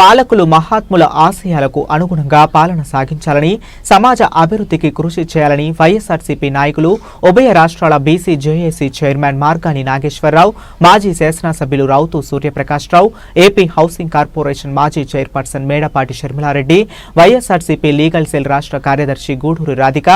పాలకులు మహాత్ముల ఆశయాలకు అనుగుణంగా పాలన సాగించాలని సమాజ అభివృద్ధికి కృషి చేయాలని వైఎస్ఆర్సీపీ నాయకులు ఉభయ రాష్ట్రాల BC JAC chairman Margani Nageswararao మాజీ శాసనసభ్యులు Routhu Suryaprakash Rao AP housing corporation మాజీ chairperson Medapati Sharmilareddy YSRCP legal cell రాష్ట్ర కార్యదర్శి Guduru Radhika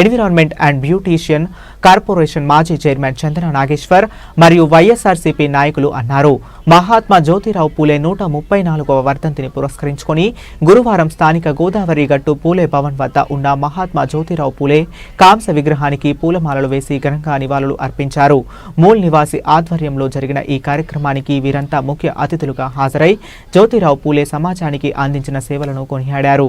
environment and beautician corporation మాజీ చైర్మన్ చందన నాగేశ్వర్ మరియు వైఎస్ఆర్సీపీ నాయకులు అన్నారు. మహాత్మా జ్యోతిరావు పూలే నూట ముప్పై నాలుగవ వర్ధంతిని పురస్కరించుకొని గురువారం స్థానిక గోదావరి గట్టు పూలే భవన్ వద్ద ఉన్న మహాత్మా జ్యోతిరావు పూలే కాంస విగ్రహానికి పూలమాలలు వేసి ఘనంగా నివాళులు అర్పించారు. మూల్ నివాసి ఆధ్వర్యంలో జరిగిన ఈ కార్యక్రమానికి వీరంతా ముఖ్య అతిథులుగా హాజరై జ్యోతిరావు పూలే సమాజానికి అందించిన సేవలను కొనియాడారు.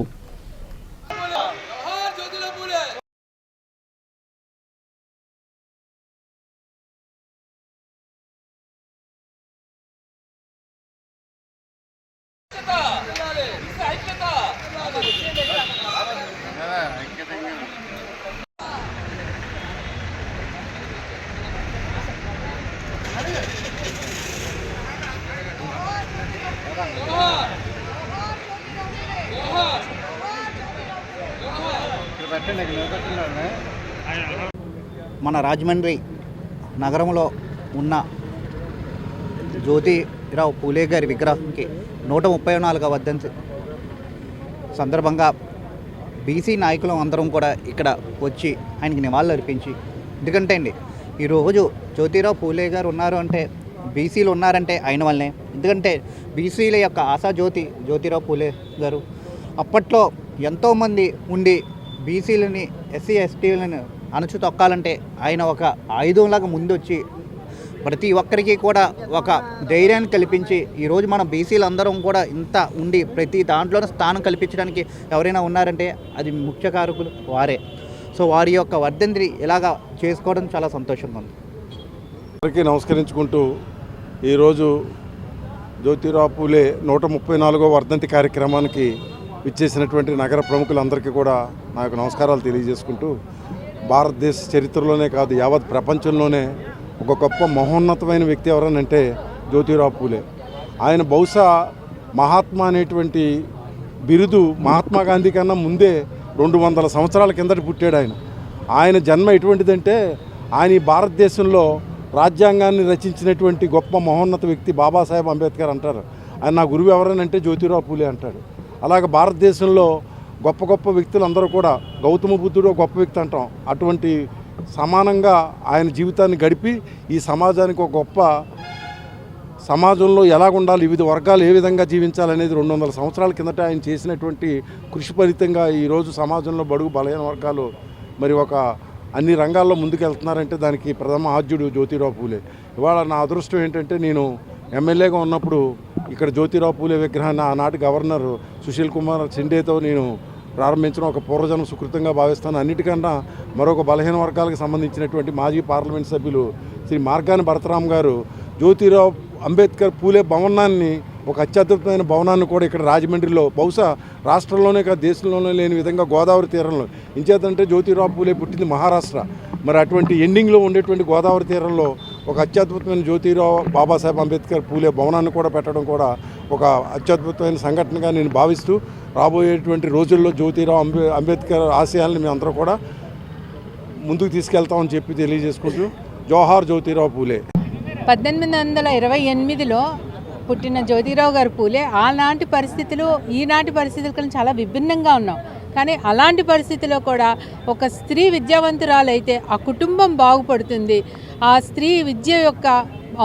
మన రాజమండ్రి నగరంలో ఉన్న జ్యోతిరావు పూలే గారి విగ్రహంకి నూట ముప్పై నాలుగవ వర్ధంతి సందర్భంగా బీసీ నాయకులం అందరం కూడా ఇక్కడ వచ్చి ఆయనకి నివాళులు అర్పించి ఎందుకంటే అండి ఈరోజు జ్యోతిరావు పూలే గారు ఉన్నారు అంటే బీసీలు ఉన్నారంటే ఆయన వల్లనే. ఎందుకంటే బీసీల యొక్క ఆశా జ్యోతి జ్యోతిరావు పూలే గారు అప్పట్లో ఎంతోమంది ఉండి బీసీలని ఎస్సీ ఎస్టీలను అణచు తొక్కాలంటే ఆయన ఒక ఆయుధంలాగా ముందొచ్చి ప్రతి ఒక్కరికి కూడా ఒక ధైర్యాన్ని కల్పించి ఈరోజు మన బీసీలు అందరం కూడా ఇంత ఉండి ప్రతి దాంట్లోనూ స్థానం కల్పించడానికి ఎవరైనా ఉన్నారంటే అది ముఖ్య కారకులు వారే. సో వారి యొక్క వర్ధంతి ఇలాగా చేసుకోవడం చాలా సంతోషంగా ఉంది. అందరికీ నమస్కరించుకుంటూ ఈరోజు జ్యోతిరావు పూలే నూట ముప్పై నాలుగో వర్ధంతి కార్యక్రమానికి విచ్చేసినటువంటి నగర ప్రముఖులందరికీ కూడా నా యొక్క నమస్కారాలు తెలియజేసుకుంటూ భారతదేశ చరిత్రలోనే కాదు యావత్ ప్రపంచంలోనే ఒక గొప్ప మహోన్నతమైన వ్యక్తి ఎవరనంటే జ్యోతిరావు పూలే. ఆయన బహుశా మహాత్మా అనేటువంటి బిరుదు మహాత్మా గాంధీ కన్నా ముందే రెండు వందల సంవత్సరాల కిందట పుట్టాడు ఆయన. ఆయన జన్మ ఎటువంటిదంటే ఆయన ఈ భారతదేశంలో రాజ్యాంగాన్ని రచించినటువంటి గొప్ప మహోన్నత వ్యక్తి బాబాసాహెబ్ అంబేద్కర్ అంటారు. ఆయన నా గురువు ఎవరనంటే జ్యోతిరావు పూలే అంటాడు. అలాగే భారతదేశంలో గొప్ప గొప్ప వ్యక్తులు అందరూ కూడా గౌతమ బుద్ధుడు గొప్ప వ్యక్తి అంటాం. అటువంటి సమానంగా ఆయన జీవితాన్ని గడిపి ఈ సమాజానికి ఒక గొప్ప సమాజంలో ఎలా ఉండాలి వివిధ వర్గాలు ఏ విధంగా జీవించాలనేది రెండు వందల సంవత్సరాల కిందట ఆయన చేసినటువంటి కృషి ఫలితంగా ఈరోజు సమాజంలో బడుగు బలహీన వర్గాలు మరి ఒక అన్ని రంగాల్లో ముందుకెళ్తున్నారంటే దానికి ప్రథమ ఆద్యుడు జ్యోతిరావు పూలే. ఇవాళ నా అదృష్టం ఏంటంటే నేను ఎమ్మెల్యేగా ఉన్నప్పుడు ఇక్కడ జ్యోతిరావు పూలే విగ్రహాన్ని ఆనాటి గవర్నర్ సుశీల్ కుమార్ సిండేతో నేను ప్రారంభించడం ఒక పూర్వజన్మ సుకృతంగా భావిస్తాను. అన్నిటికన్నా మరొక బలహీన వర్గాలకు సంబంధించినటువంటి మాజీ పార్లమెంట్ సభ్యులు శ్రీ మార్గాని భరతరామ్ గారు జ్యోతిరావు అంబేద్కర్ పూలే భవనాన్ని ఒక అత్యద్భుతమైన భవనాన్ని కూడా ఇక్కడ రాజమండ్రిలో బహుశా రాష్ట్రంలోనే కాదు దేశంలోనే లేని విధంగా గోదావరి తీరంలో. ఇంచేతంటే జ్యోతిరావు పూలే పుట్టింది మహారాష్ట్ర. మరి అటువంటి ఎండింగ్లో ఉండేటువంటి గోదావరి తీరంలో ఒక అత్యద్భుతమైన జ్యోతిరావు బాబాసాహెబ్ అంబేద్కర్ పూలే భవనాన్ని కూడా పెట్టడం కూడా ఒక అత్యద్భుతమైన సంఘటనగా నేను భావిస్తూ రాబోయేటువంటి రోజుల్లో జ్యోతిరావు అంబే అంబేద్కర్ ఆశయాలను మేము కూడా ముందుకు తీసుకెళ్తామని చెప్పి తెలియజేసుకుంటూ జోహార్ జ్యోతిరావు పూలే. పద్దెనిమిది వందల ఇరవై ఎనిమిదిలో పుట్టిన జ్యోతిరావు గారు పూలే. ఆనాటి పరిస్థితులు ఈనాటి పరిస్థితుల కన్నా చాలా విభిన్నంగా ఉన్నాం. కానీ అలాంటి పరిస్థితిలో కూడా ఒక స్త్రీ విద్యావంతురాలైతే ఆ కుటుంబం బాగుపడుతుంది. ఆ స్త్రీ విద్య యొక్క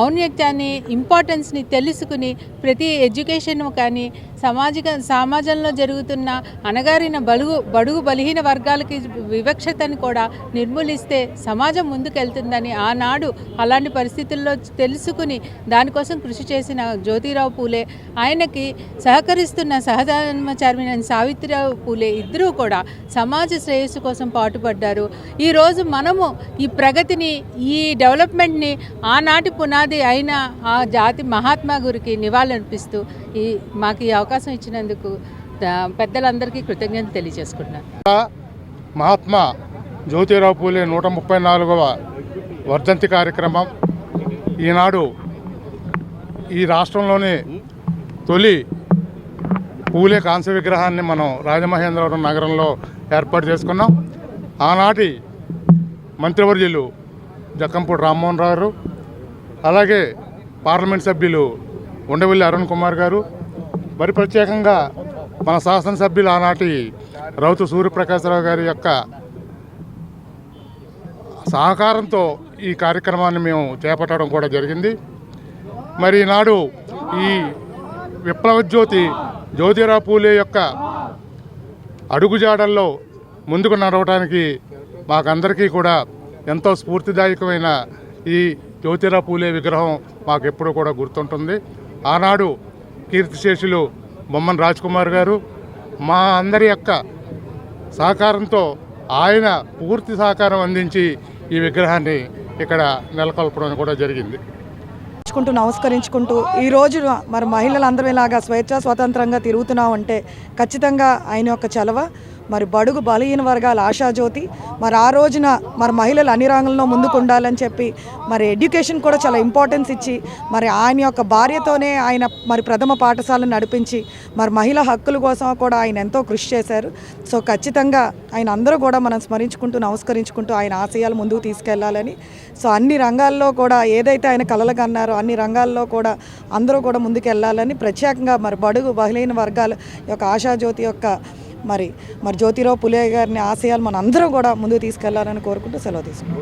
ఔన్నత్యాన్ని ఇంపార్టెన్స్ని తెలుసుకుని ప్రతి ఎడ్యుకేషన్ కానీ సామాజిక సమాజంలో జరుగుతున్న అణగారిన బలుగు బడుగు బలహీన వర్గాలకి వివక్షతని కూడా నిర్మూలిస్తే సమాజం ముందుకెళ్తుందని ఆనాడు అలాంటి పరిస్థితుల్లో తెలుసుకుని దానికోసం కృషి చేసిన జ్యోతిరావు పూలే ఆయనకి సహకరిస్తున్న సహధర్మచారిణి సావిత్రిరావు పూలే ఇద్దరూ కూడా సమాజ శ్రేయస్సు కోసం పాటుపడ్డారు. ఈరోజు మనము ఈ ప్రగతిని ఈ డెవలప్మెంట్ని ఆనాటి పునాది అయిన ఆ జాతి మహాత్మా గురికి నివాళులర్పిస్తూ ఈ మాకు ఈ అవకాశం ఇచ్చినందుకు పెద్దలందరికీ కృతజ్ఞతలు తెలియజేసుకుంటున్నాను. మహాత్మా జ్యోతిరావు పూలే నూట ముప్పై నాలుగవ వర్ధంతి కార్యక్రమం. ఈనాడు ఈ రాష్ట్రంలోని తొలి పూలే కాంస్య విగ్రహాన్ని మనం రాజమహేంద్రవరం నగరంలో ఏర్పాటు చేసుకున్నాం. ఆనాటి మంత్రివర్యులు జక్కంపూడి రామ్మోహన్ రావు అలాగే పార్లమెంట్ సభ్యులు ఉండవల్లి అరుణ్ కుమార్ గారు మరి ప్రత్యేకంగా మన శాసనసభ్యులు ఆనాటి రౌతు సూర్యప్రకాశరావు గారి యొక్క సహకారంతో ఈ కార్యక్రమాన్ని మేము చేపట్టడం కూడా జరిగింది. మరి ఈనాడు ఈ విప్లవ జ్యోతి జ్యోతిరావు పూలే యొక్క అడుగుజాడల్లో ముందుకు నడవడానికి మాకందరికీ కూడా ఎంతో స్ఫూర్తిదాయకమైన ఈ జ్యోతిరావు పూలే విగ్రహం మాకు ఎప్పుడూ కూడా గుర్తుంటుంది. ఆనాడు కీర్తిశేషులు బొమ్మన్ రాజ్ కుమార్ గారు. మా అందరి యొక్క సహకారంతో ఆయన పూర్తి సహకారం అందించి ఈ విగ్రహాన్ని ఇక్కడ నెలకొల్పడం కూడా జరిగింది. నమస్కరించుకుంటూ నమస్కరించుకుంటూ ఈ రోజు మరి మహిళలందరూ ఇలాగా స్వేచ్ఛ స్వతంత్రంగా తిరుగుతున్నామంటే ఖచ్చితంగా ఆయన యొక్క చలవ. మరి బడుగు బలహీన వర్గాల ఆశాజ్యోతి మరి ఆ రోజున మరి మహిళలు అన్ని రంగంలో ముందుకు ఉండాలని చెప్పి మరి ఎడ్యుకేషన్ కూడా చాలా ఇంపార్టెన్స్ ఇచ్చి మరి ఆయన యొక్క భార్యతోనే ఆయన మరి ప్రథమ పాఠశాలను నడిపించి మరి మహిళా హక్కుల కోసం కూడా ఆయన ఎంతో కృషి చేశారు. సో ఖచ్చితంగా ఆయన అందరూ కూడా మనం స్మరించుకుంటూ నమస్కరించుకుంటూ ఆయన ఆశయాలు ముందుకు తీసుకెళ్ళాలని. సో అన్ని రంగాల్లో కూడా ఏదైతే ఆయన కలలుగా అన్నారో అన్ని రంగాల్లో కూడా అందరూ కూడా ముందుకెళ్ళాలని ప్రత్యేకంగా మరి బడుగు బలహీన వర్గాల యొక్క ఆశాజ్యోతి యొక్క మరి మరి జ్యోతిరావు పులే గారిని ఆశయాలు మన అందరం కూడా ముందుకు తీసుకెళ్ళాలని కోరుకుంటూ సెలవు తీసుకుంటాం